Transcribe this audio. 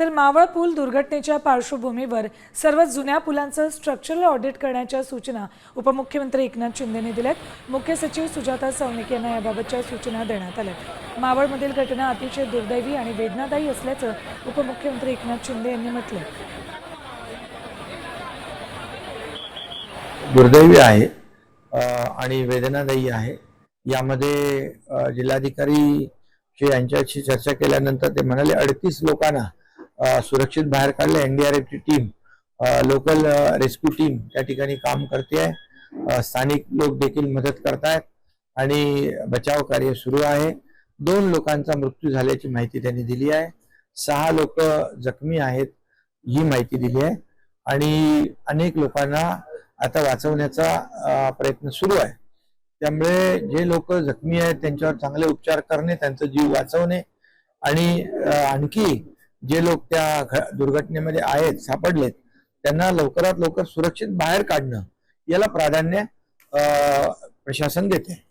तर मावळ पूल दुर्घटनेच्या पार्श्वभूमीवर सर्व जुन्या पुलांचं स्ट्रक्चरल ऑडिट करण्याच्या सूचना उपमुख्यमंत्री एकनाथ शिंदेने दिल्यात. मुख्य सचिव सुजाता सौनिक यांना याबाबतच्या सूचना देण्यात आल्या मावळमधील घटना अतिशय दुर्दैवी आणि वेदनादायी असल्याचं उपमुख्यमंत्री एकनाथ शिंदे यांनी म्हटलं दुर्दैवी आहे आणि वेदनादायी आहे. यामध्ये जिल्हाधिकारी यांच्याशी चर्चा केल्यानंतर ते म्हणाले अडतीस लोकांना सुरक्षित बाहेर काढले. एनडीआरएफची टीम लोकल रेस्क्यू टीम त्या ठिकाणी काम करते. आहे स्थानिक लोक देखील मदत करतायत आणि बचाव कार्य सुरू आहे. दोन लोकांचा मृत्यू झाल्याची माहिती त्यांनी दिली आहे. सहा लोक जखमी आहेत ही माहिती दिली आहे. आणि अनेक लोकांना आता वाचवण्याचा प्रयत्न सुरू आहे. त्यामुळे जे लोक जखमी आहेत त्यांच्यावर चांगले उपचार करणे त्यांचा जीव वाचवणे आणि आणखी जे लोक त्या घ- दुर्घटनेमध्ये आहेत सापडलेत त्यांना लवकरात लवकर सुरक्षित बाहेर काढणं याला प्राधान्य प्रशासन देते